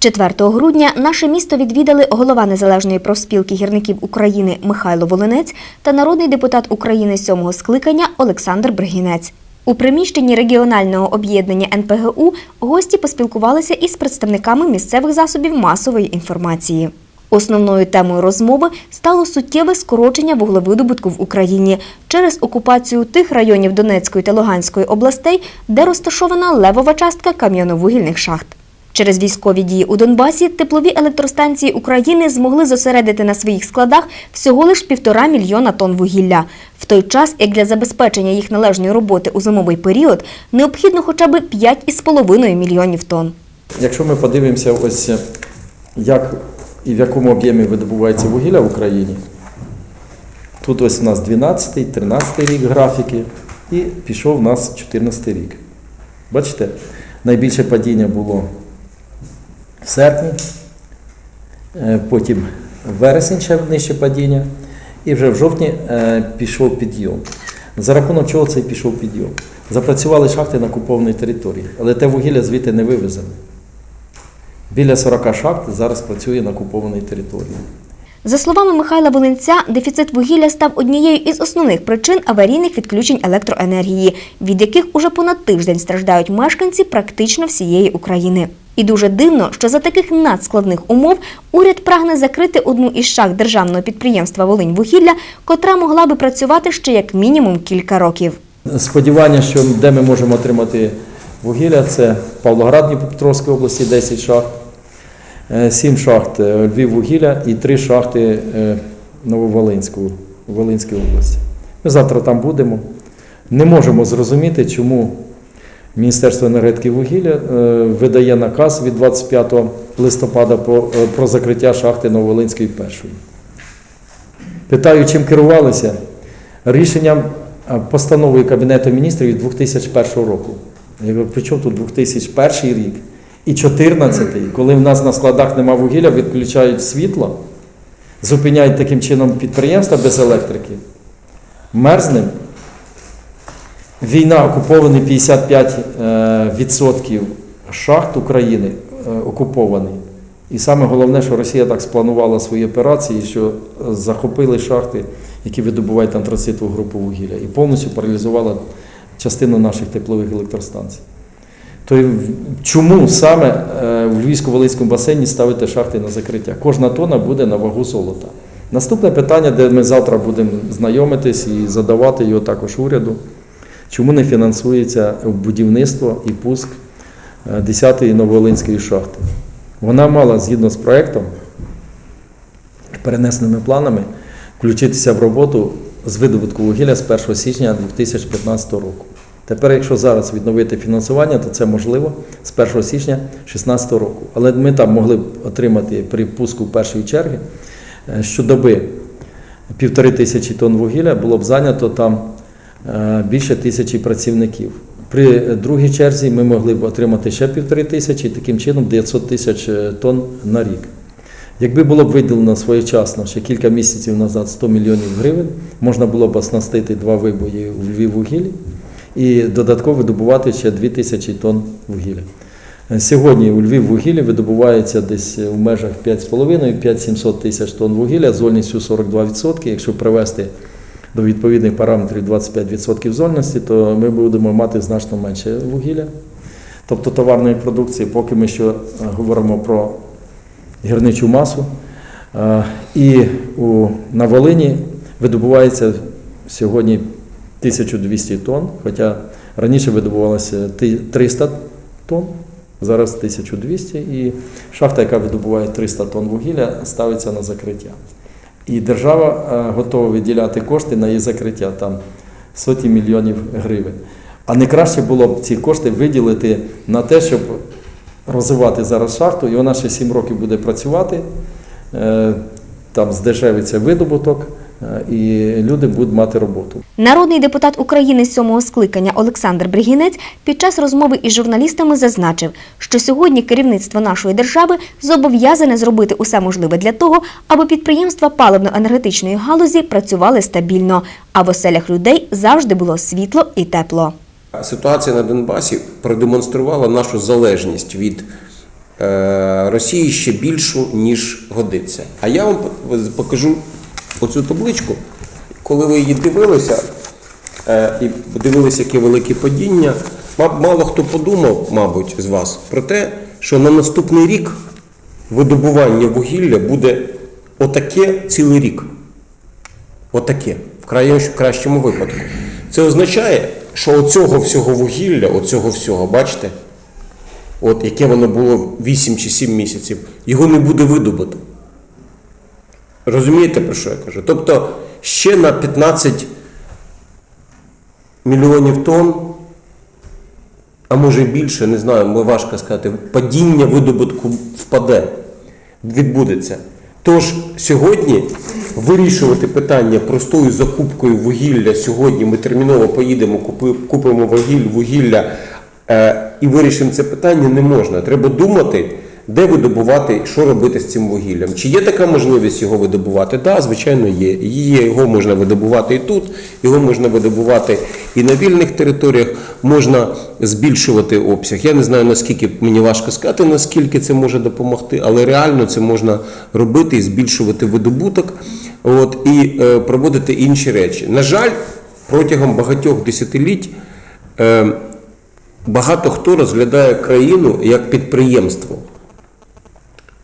4 грудня наше місто відвідали голова Незалежної профспілки гірників України Михайло Волинець та народний депутат України сьомого скликання Олександр Бригінець. У приміщенні регіонального об'єднання НПГУ гості поспілкувалися із представниками місцевих засобів масової інформації. Основною темою розмови стало суттєве скорочення вуглевидобутку в Україні через окупацію тих районів Донецької та Луганської областей, де розташована левова частка кам'яновугільних шахт. Через військові дії у Донбасі теплові електростанції України змогли зосередити на своїх складах всього лиш півтора мільйона тонн вугілля, в той час як для забезпечення їх належної роботи у зимовий період необхідно хоча б 5,5 мільйонів тонн. Якщо ми подивимося, ось як і в якому об'ємі видобувається вугілля в Україні, тут ось у нас 12, 13 рік графіки, і пішов у нас 14 рік. Бачите, найбільше падіння було в серпні, е, потім вересень ще нижче падіння, і вже в жовтні е, пішов підйом. За рахунок чого цей пішов підйом? Запрацювали шахти на окупованій території, але те вугілля звідти не вивезено. Біля 40 шахт зараз працює на окупованій території. За словами Михайла Волинця, дефіцит вугілля став однією із основних причин аварійних відключень електроенергії, від яких уже понад тиждень страждають мешканці практично всієї України. І дуже дивно, що за таких надскладних умов уряд прагне закрити одну із шахт державного підприємства Волиньвугілля, котра могла би працювати ще як мінімум кілька років. Сподівання, що де ми можемо отримати вугілля, це Павлоград Дніпропетровської області 10 шахт, 7 шахт е, Львів вугілля і 3 шахти е, Нововолинську, Волинській області. Ми завтра там будемо. Не можемо зрозуміти, чому Міністерство енергетики вугілля е, видає наказ від 25 листопада про, е, закриття шахти Нововолинської першої. Питаю, чим керувалися? Рішенням а, постановою Кабінету міністрів від 2001 року. Я говорю, при чому тут 2001 рік і 2014, коли в нас на складах нема вугілля, відключають світло, зупиняють таким чином підприємства без електрики, мерзнем. Війна окупований 55% шахт України е, окупований. І саме головне, що Росія так спланувала свої операції, що е, захопили шахти, які видобувають антрацитову групу вугілля, і повністю паралізувала частину наших теплових електростанцій. То чому саме е, в Львівсько-Волинському басейні ставити шахти на закриття? Кожна тонна буде на вагу золота. Наступне питання, де ми завтра будемо знайомитись і задавати його також уряду. Чому не фінансується будівництво і пуск е, 10-ї Нововолинської шахти? Вона мала згідно з проектом, перенесеними планами, включитися в роботу з видобутку вугілля з 1 січня 2015 року. Тепер, якщо зараз відновити фінансування, то це можливо з 1 січня 2016 року. Але ми там могли б отримати при пуску першої черги е, щодоби півтори тисячі тонн вугілля, було б зайнято там е, більше тисячі працівників. При другій черзі ми могли б отримати ще півтори тисячі, таким чином 900 тисяч е, тонн на рік. Якби було б виділено своєчасно ще кілька місяців назад 100 мільйонів гривень, можна було б оснастити два вибої у Львів вугіллі і додатково видобувати ще 2 тисячі тонн вугілля. Е, Сьогодні у Львів вугіллі видобувається десь в межах 5,5-5-700 тисяч тонн вугілля з вольністю 42%. Якщо привести до відповідних параметрів 25% зольності, то ми будемо мати значно менше вугілля. Тобто товарної продукції, поки ми ще е, говоримо про гірничу масу. Е, І на Волині видобувається сьогодні 1200 тонн, хоча раніше видобувалося 300 тонн, зараз 1200, і шахта, яка видобуває 300 тонн вугілля, ставиться на закриття. І держава е, готова виділяти кошти на її закриття, там сотні мільйонів гривень. А не краще було б ці кошти виділити на те, щоб розвивати зараз шахту, і вона ще 7 років буде працювати, е, там здешевиться видобуток, і люди будуть мати роботу. Народний депутат України сьомого скликання Олександр Бригінець під час розмови із журналістами зазначив, що сьогодні керівництво нашої держави зобов'язане зробити усе можливе для того, аби підприємства паливно-енергетичної галузі працювали стабільно, а в оселях людей завжди було світло і тепло. Ситуація на Донбасі продемонструвала нашу залежність від е, Росії ще більшу, ніж годиться. А я вам по- покажу оцю табличку. Коли ви її дивилися е, і дивилися, яке велике падіння, мало хто подумав, мабуть, з вас про те, що на наступний рік видобування вугілля буде отаке цілий рік. Отаке, в кращому випадку. Це означає, що оцього всього вугілля, оцього всього, бачите, от яке воно було 8 чи 7 місяців, його не буде видобуто. Розумієте, про що я кажу? Тобто ще на 15 мільйонів тонн, а може й більше, не знаю, важко сказати, падіння видобутку впаде, відбудеться. Тож сьогодні вирішувати питання простою закупкою вугілля сьогодні ми терміново поїдемо, купимо вугіль, вугілля е, і вирішимо це питання не можна. Треба думати, де видобувати, що робити з цим вугіллям. Чи є така можливість його видобувати? Так, да, звичайно, є. Є, його можна видобувати і тут, його можна видобувати і на вільних територіях, можна збільшувати обсяг. Я не знаю, наскільки мені важко сказати, наскільки це може допомогти, але реально це можна робити і збільшувати видобуток от, і е, проводити інші речі. На жаль, протягом багатьох десятиліть. Е, Багато хто розглядає країну як підприємство.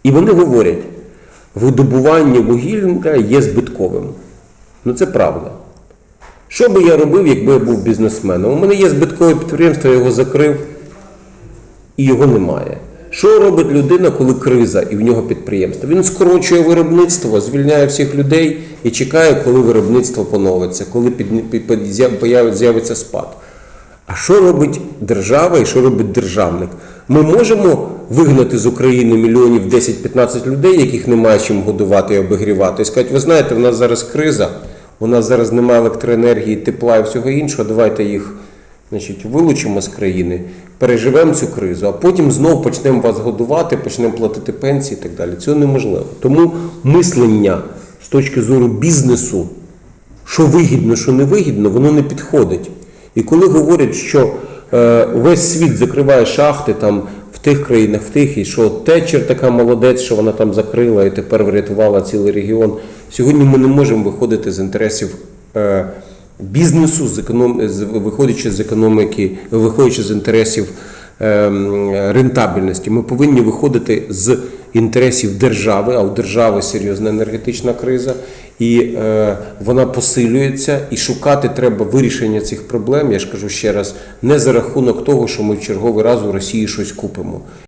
І вони говорять, видобування вугілля є збитковим. Ну це правда. Що би я робив, якби я був бізнесменом? У мене є збиткове підприємство, я його закрив, і його немає. Що робить людина, коли криза і в нього підприємство? Він скорочує виробництво, звільняє всіх людей і чекає, коли виробництво поновиться, коли під, з'явиться спад. А що робить держава і що робить державник? Ми можемо вигнати з України мільйонів 10-15 людей, яких немає чим годувати і обігрівати, і сказати, ви знаєте, в нас зараз криза, у нас зараз немає електроенергії, тепла і всього іншого, давайте їх значить, вилучимо з країни, переживемо цю кризу, а потім знову почнемо вас годувати, почнемо платити пенсії і так далі. Цього неможливо. Тому мислення з точки зору бізнесу що вигідно, що не вигідно, воно не підходить. І коли говорять, що весь світ закриває шахти там в тих країнах, в тих, і що течір, така молодець, що вона там закрила і тепер врятувала цілий регіон. Сьогодні ми не можемо виходити з інтересів е, бізнесу, з економ... виходячи з економіки, виходячи з інтересів рентабельності. Ми повинні виходити з інтересів держави, а у держави серйозна енергетична криза, і е, вона посилюється, і шукати треба вирішення цих проблем. Я ж кажу ще раз, не за рахунок того, що ми в черговий раз у Росії щось купимо.